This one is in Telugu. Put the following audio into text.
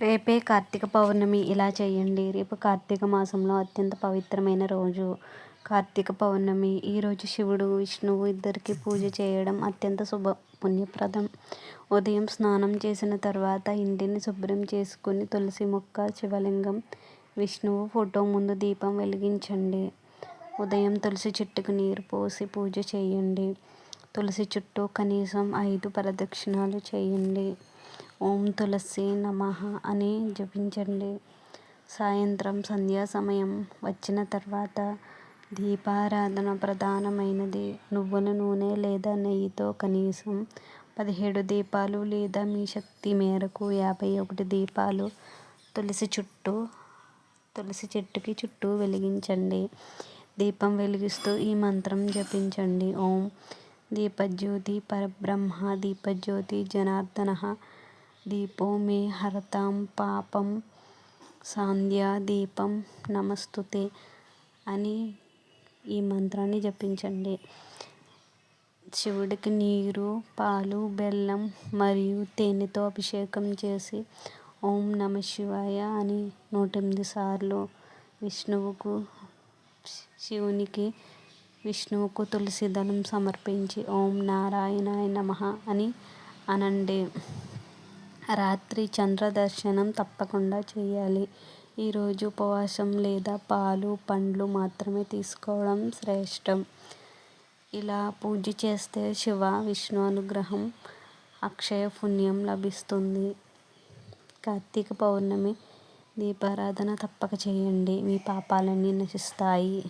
రేపే కార్తీక పౌర్ణమి. ఇలా చేయండి. రేపు కార్తీక మాసంలో అత్యంత పవిత్రమైన రోజు. కార్తీక పౌర్ణమి. ఈరోజు శివుడు విష్ణువు ఇద్దరికి పూజ చేయడం అత్యంత శుభ పుణ్యప్రదం. ఉదయం స్నానం చేసిన తర్వాత ఇంటిని శుభ్రం చేసుకుని తులసి మొక్క శివలింగం విష్ణువు ఫోటో ముందు దీపం వెలిగించండి. ఉదయం తులసి చెట్టుకు నీరు పోసి పూజ చేయండి. తులసి చుట్టూ కనీసం ఐదు ప్రదక్షిణాలు చేయండి. ఓం తులసి నమః అని జపించండి. సాయంత్రం సంధ్యా సమయం వచ్చిన తర్వాత దీపారాధన ప్రధానమైనది. నువ్వుల నూనె లేదా నెయ్యితో కనీసం పదిహేడు దీపాలు లేదా మీ శక్తి మేరకు యాభై ఒకటి దీపాలు తులసి చుట్టూ తులసి చెట్టుకి చుట్టూ వెలిగించండి. దీపం వెలిగిస్తూ ఈ మంత్రం జపించండి. ఓం దీపజ్యోతి పరబ్రహ్మ దీపజ్యోతి జనార్దన దీపో మే హరతాం పాపం సాంధ్యాదీపం నమస్తుతే అని ఈ మంత్రాన్ని జపించండి. శివుడికి నీరు పాలు బెల్లం మరియు తేనెతో అభిషేకం చేసి ఓం నమ శివాయ అని నూట ఎనిమిది సార్లు విష్ణువుకు శివునికి విష్ణువుకు తులసి దళం సమర్పించి ఓం నారాయణాయ నమ అని అనండి. రాత్రి చంద్ర దర్శనం తప్పకుండా చేయాలి. ఈరోజు ఉపవాసం లేదా పాలు పండ్లు మాత్రమే తీసుకోవడం శ్రేష్టం. ఇలా పూజ చేస్తే శివ విష్ణు అనుగ్రహం అక్షయ పుణ్యం లభిస్తుంది. కార్తీక పౌర్ణమి దీపారాధన తప్పక చేయండి. మీ పాపాలన్నీ నశిస్తాయి.